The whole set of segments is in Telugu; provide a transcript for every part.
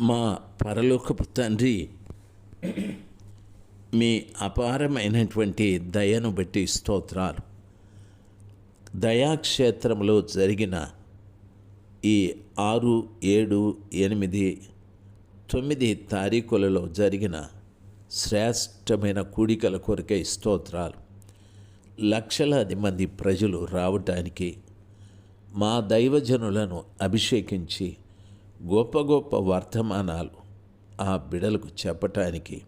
మా పరలోకపు తండ్రి మీ అపారమైనటువంటి దయను బట్టి స్తోత్రాలు. దయాక్షేత్రంలో జరిగిన ఈ ఆరు ఏడు ఎనిమిది తొమ్మిది తారీఖులలో జరిగిన శ్రేష్టమైన కూడికల కొరకై స్తోత్రాలు. లక్షలాది మంది ప్రజలు రావటానికి మా దైవజనులను అభిషేకించి గొప్ప గొప్ప వర్తమానాలు ఆ బిడలకు చెప్పటానికి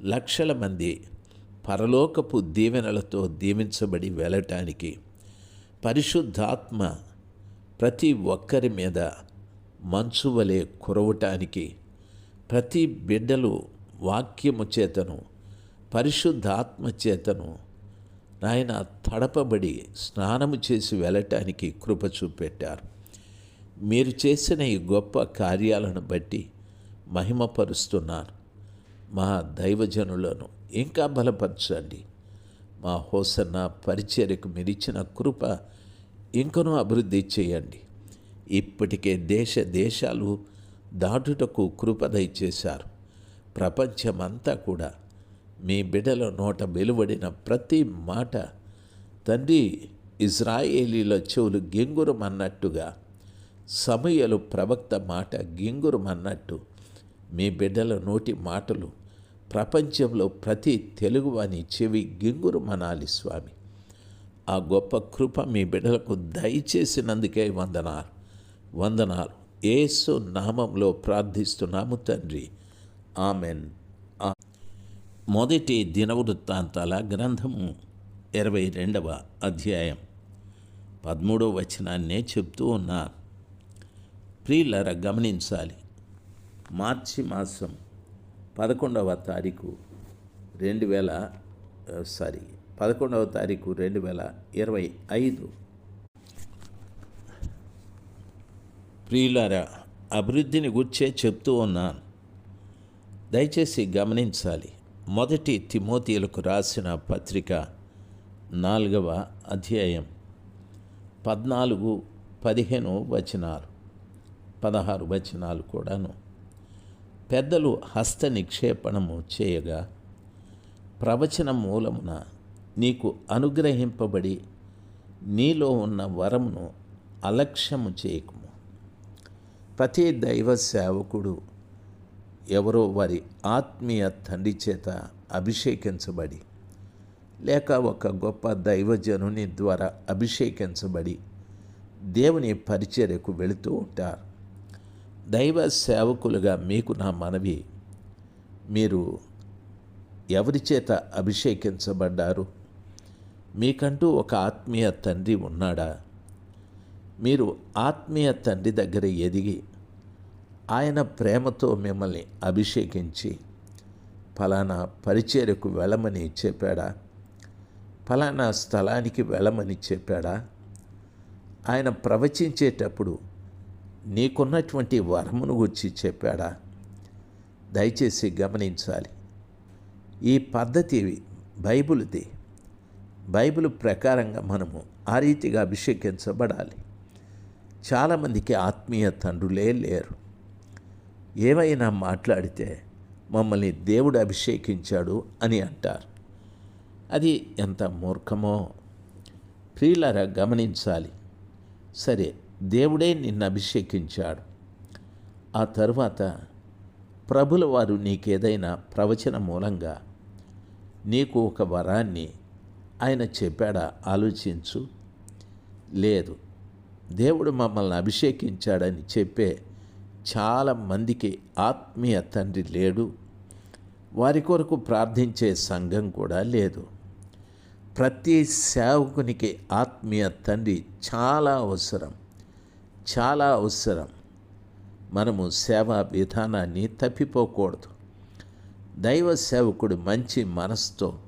లక్షల మంది పరలోకపు దీవెనలతో దీవించబడి వెళ్ళటానికి పరిశుద్ధాత్మ ప్రతి ఒక్కరి మీద మంచు వలె కురవటానికి ప్రతి బిడ్డలు వాక్యము చేతను పరిశుద్ధాత్మ చేతను నాయన తడపబడి స్నానము చేసి వెళ్ళటానికి కృప చూపెట్టారు. మీరు చేసిన ఈ గొప్ప కార్యాలను బట్టి మహిమపరుస్తున్నాను మా దైవజనులను ఇంకా బలపరచండి. మా హోసన్న పరిచర్యకు మీరిచ్చిన కృప ఇంకనూ అభివృద్ధి చేయండి. ఇప్పటికే దేశ దేశాలు దాటుటకు కృప దయచేశారు. ప్రపంచమంతా కూడా మీ బిడ్డల నోట వెలువడిన ప్రతి మాట తండ్రి ఇజ్రాయేలీల చెవులు గింగురమన్నట్టుగా సమయలు ప్రవక్త మాట గింగురమన్నట్టు. మీ బిడ్డల నోటి మాటలు ప్రపంచంలో ప్రతి తెలుగువాని చెవి గింగురమనాలి స్వామి. ఆ గొప్ప కృప మీ బిడ్డలకు దయచేసినందుకే వందనాలు. వందనాలు. ఏసు నామంలో ప్రార్థిస్తున్నాము తండ్రి. ఆమెన్. మొదటి దినవృత్తాంతాల గ్రంథము ఇరవై రెండవ అధ్యాయం. పదమూడవ వచనాన్నే చెప్తూ ఉన్నారు. ప్రియులర గమనించాలి. మార్చి మాసం పదకొండవ తారీఖు రెండు వేల సారీ పదకొండవ తారీఖు రెండు వేల ఇరవై ఐదు. ప్రియులారా అభివృద్ధిని గుర్చే చెప్తూ ఉన్నాను. దయచేసి గమనించాలి. మొదటి తిమోతీలకు రాసిన పత్రిక నాలుగవ అధ్యాయం పద్నాలుగు పదిహేను వచనాలు. పదహారు వచనాలు కూడాను. పెద్దలు హస్త నిక్షేపణము చేయగా ప్రవచన మూలమున నీకు అనుగ్రహింపబడి నీలో ఉన్న వరమును అలక్ష్యము చేయకము ప్రతి దైవ సేవకుడు ఎవరో వారి ఆత్మీయ తండ్రి చేత అభిషేకించబడి లేక ఒక గొప్ప దైవజనుని ద్వారా అభిషేకించబడి దేవుని పరిచర్యకు వెళుతూ ఉంటారు. దైవ సేవకులుగా మీకు నా మనవి మీరు ఎవరి చేత అభిషేకించబడ్డారు? మీకంటూ ఒక ఆత్మీయ తండ్రి ఉన్నాడా? మీరు ఆత్మీయ తండ్రి దగ్గర ఎదిగి ఆయన ప్రేమతో మిమ్మల్ని అభిషేకించి ఫలానా పరిచర్యకు వెళ్ళమని చెప్పాడా? ఫలానా స్థలానికి వెళ్ళమని చెప్పాడా? ఆయన ప్రవచించేటప్పుడు నీకున్నటువంటి వరమును గురించి చెప్పాడా? దయచేసి గమనించాలి. ఈ పద్ధతి బైబిల్ది. బైబిల్ ప్రకారంగా మనము ఆ రీతిగా అభిషేకించబడాలి. చాలామందికి ఆత్మీయ తండ్రులే లేరు. ఏమైనా మాట్లాడితే మమ్మల్ని దేవుడు అభిషేకించాడు అని అంటారు. అది ఎంత మూర్ఖమో. ప్రియులరా గమనించాలి. సరే దేవుడే నిన్ను అభిషేకించాడు. ఆ తర్వాత ప్రభుల వారు నీకేదైనా ప్రవచన మూలంగా నీకు ఒక వరాన్ని ఆయన చెప్పాడా ఆలోచించు. లేదు దేవుడు మమ్మల్ని అభిషేకించాడని చెప్పే చాలా మందికి ఆత్మీయ తండ్రి లేడు. వారి కొరకు ప్రార్థించే సంఘం కూడా లేదు. ప్రతి సేవకునికి ఆత్మీయ తండ్రి చాలా అవసరం. చాలా అవసరం. మనము సేవా విధానాన్ని తప్పిపోకూడదు. దైవ సేవకుడు మంచి మనస్తో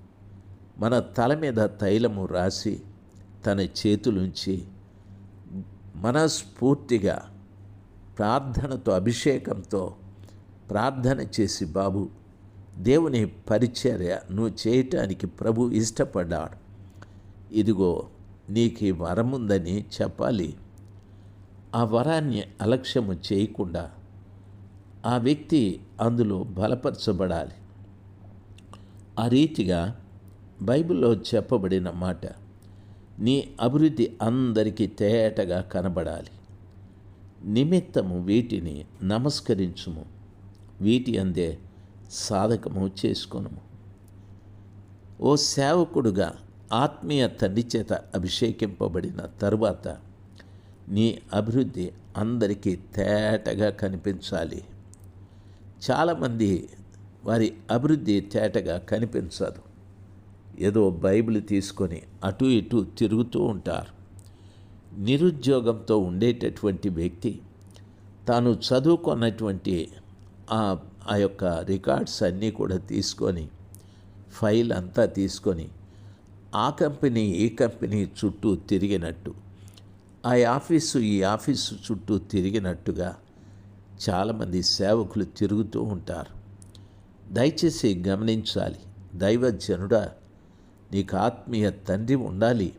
మన తల మీద తైలము రాసి తన చేతులుంచి మనస్ఫూర్తిగా ప్రార్థనతో అభిషేకంతో ప్రార్థన చేసి బాబు దేవుని పరిచర్య నువ్వు చేయటానికి ప్రభు ఇష్టపడ్డాడు. ఇదిగో నీకు ఈ వరం ఉందని చెప్పాలి. ఆ వరాన్ని అలక్ష్యము చేయకుండా ఆ వ్యక్తి అందులో బలపరచబడాలి. ఆ రీతిగా బైబిల్లో చెప్పబడిన మాట నీ అభివృద్ధి అందరికీ తేటగా కనబడాలి. నిమిత్తము వీటిని నమస్కరించుము. వీటి అందే సాధకము చేసుకొనుము. ఓ సేవకుడుగా ఆత్మీయ తండ్రి చేత అభిషేకింపబడిన తరువాత నీ అభివృద్ధి అందరికీ తేటగా కనిపించాలి. చాలామంది వారి అభివృద్ధి తేటగా కనిపించదు. ఏదో బైబిల్ తీసుకొని అటు ఇటు తిరుగుతూ ఉంటారు. నిరుద్యోగంతో ఉండేటటువంటి వ్యక్తి తాను చదువుకున్నటువంటి ఆ ఆ యొక్క రికార్డ్స్ అన్నీ కూడా తీసుకొని ఫైల్ అంతా తీసుకొని ఆ కంపెనీ ఈ కంపెనీ చుట్టూ తిరిగినట్టు ఆ ఆఫీసు ఈ ఆఫీసు చుట్టూ తిరిగినట్టుగా చాలామంది సేవకులు తిరుగుతూ ఉంటారు. దయచేసి గమనించాలి. దైవజనుడా నీకు ఆత్మీయ తండ్రి ఉండాలి.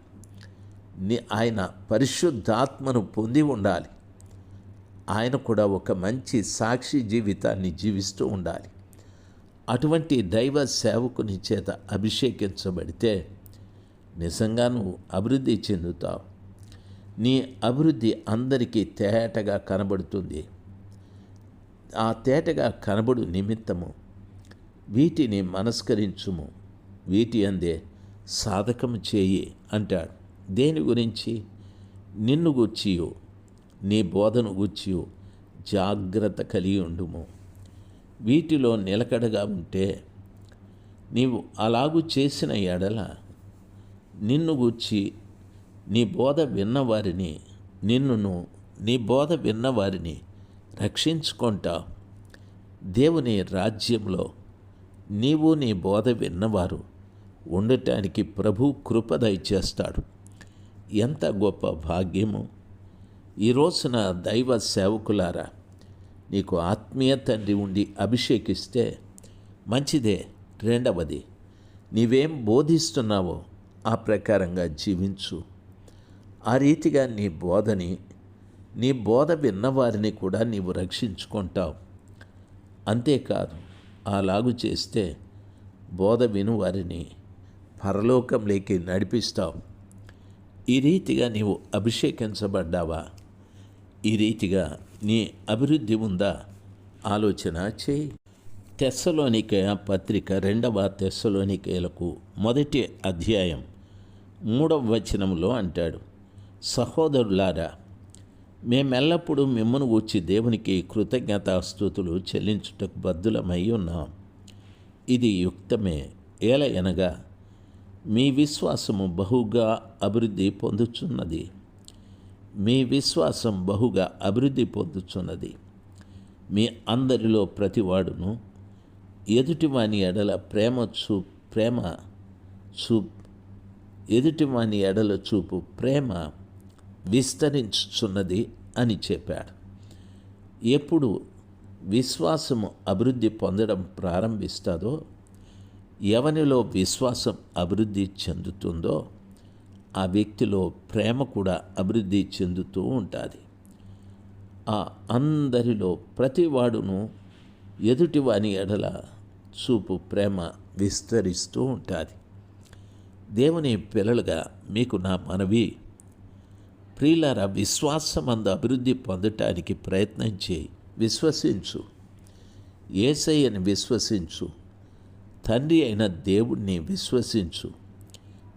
నీ ఆయన పరిశుద్ధాత్మను పొంది ఉండాలి. ఆయన కూడా ఒక మంచి సాక్షి జీవితాన్ని జీవిస్తూ ఉండాలి. అటువంటి దైవ సేవకుని చేత అభిషేకించబడితే నిజంగా నువ్వు అభివృద్ధి చెందుతావు. నీ అభివృద్ధి అందరికీ తేటగా కనబడుతుంది. ఆ తేటగా కనబడు నిమిత్తము వీటిని మనస్కరించుము. వీటి అందే సాధకము చేయి అంటాడు. దేని గురించి? నిన్ను గూర్చియో నీ బోధను గూర్చియో జాగ్రత్త కలిగి ఉండుము. వీటిలో నిలకడగా ఉంటే నీవు అలాగు చేసిన ఎడల నిన్ను గూర్చి నీ బోధ విన్నవారిని నిన్నును నీ బోధ విన్నవారిని రక్షించుకుంటా. దేవుని రాజ్యంలో నీవు నీ బోధ విన్నవారు ఉండటానికి ప్రభు కృప దయచేస్తాడు. ఎంత గొప్ప భాగ్యము. ఈ రోజున దైవ సేవకులారా నీకు ఆత్మీయ తండ్రి ఉండి అభిషేకిస్తే మంచిదే. రెండవది నీవేం బోధిస్తున్నావో ఆ ప్రకారంగా జీవించు. ఆ రీతిగా నీ బోధని నీ బోధ విన్నవారిని కూడా నీవు రక్షించుకుంటావు. అంతేకాదు అలాగు చేస్తే బోధ విను వారిని పరలోకంలోకి నడిపిస్తావు. ఈ రీతిగా నీవు అభిషేకించబడ్డావా? ఈ రీతిగా నీ అభివృద్ధి ఉందా? ఆలోచన చేయి. తెస్సలోనిక పత్రిక రెండవ తెస్సలోనికేలకు మొదటి అధ్యాయం మూడవ వచనంలో అంటాడు. సహోదరులారా మేమెల్లప్పుడూ మిమ్మను గూర్చి దేవునికి కృతజ్ఞతాస్థుతులు చెల్లించుటకు బద్దులమై ఉన్నాం. ఇది యుక్తమే ఏల ఎనగా మీ విశ్వాసము బహుగా అభివృద్ధి పొందుచున్నది. మీ విశ్వాసం బహుగా అభివృద్ధి పొందుచున్నది. మీ అందరిలో ప్రతివాడును ఎదుటివాని ఎడల ప్రేమ చూ ప్రేమ చూ ఎదుటివాని ఎడల చూపు ప్రేమ విస్తరించుచున్నది అని చెప్పాడు. ఎప్పుడు విశ్వాసము అభివృద్ధి పొందడం ప్రారంభిస్తుందో ఎవనిలో విశ్వాసం అభివృద్ధి చెందుతుందో ఆ వ్యక్తిలో ప్రేమ కూడా అభివృద్ధి చెందుతూ ఉంటుంది. ఆ అందరిలో ప్రతివాడును ఎదుటివాని ఎడల చూపు ప్రేమ విస్తరిస్తూ ఉంటుంది. దేవుని పిల్లలుగా మీకు నా మనవి ప్రియులార విశ్వాసమందు అభివృద్ధి పొందటానికి ప్రయత్నం చేయి. విశ్వసించు. ఏసయ్యని విశ్వసించు. తండ్రి అయిన దేవుణ్ణి విశ్వసించు.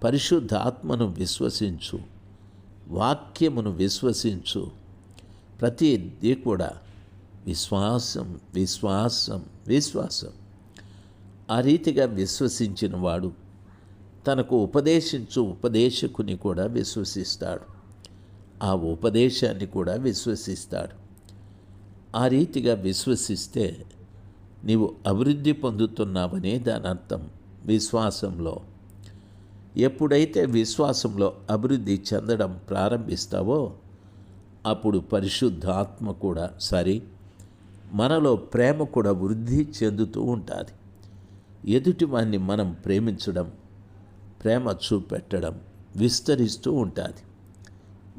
పరిశుద్ధాత్మను విశ్వసించు. వాక్యమును విశ్వసించు. ప్రతిదీ కూడా విశ్వాసం విశ్వాసం విశ్వాసం. ఆ రీతిగా విశ్వసించిన వాడు తనకు ఉపదేశించు ఉపదేశకుని కూడా విశ్వసిస్తాడు. ఆ ఉపదేశాన్ని కూడా విశ్వసిస్తాడు. ఆ రీతిగా విశ్వసిస్తే నీవు అభివృద్ధి పొందుతున్నావనే దాని అర్థం విశ్వాసంలో. ఎప్పుడైతే విశ్వాసంలో అభివృద్ధి చెందడం ప్రారంభిస్తావో అప్పుడు పరిశుద్ధాత్మ కూడా సరి మనలో ప్రేమ కూడా వృద్ధి చెందుతూ ఉంటుంది. ఎదుటివాన్ని మనం ప్రేమించడం ప్రేమ చూపెట్టడం విస్తరిస్తూ ఉంటుంది.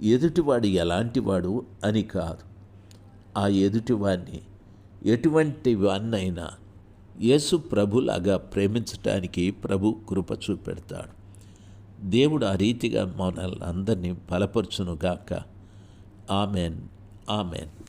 ఎదుటివాడు ఎలాంటివాడు అని కాదు. ఆ ఎదుటివాడిని ఎటువంటి వాన్నైనా యేసు ప్రభులాగా ప్రేమించటానికి ప్రభు కృప చూపెడతాడు. దేవుడు ఆ రీతిగా మనల్ని అందరినీ బలపరచునుగాక. ఆమెన్. ఆమెన్.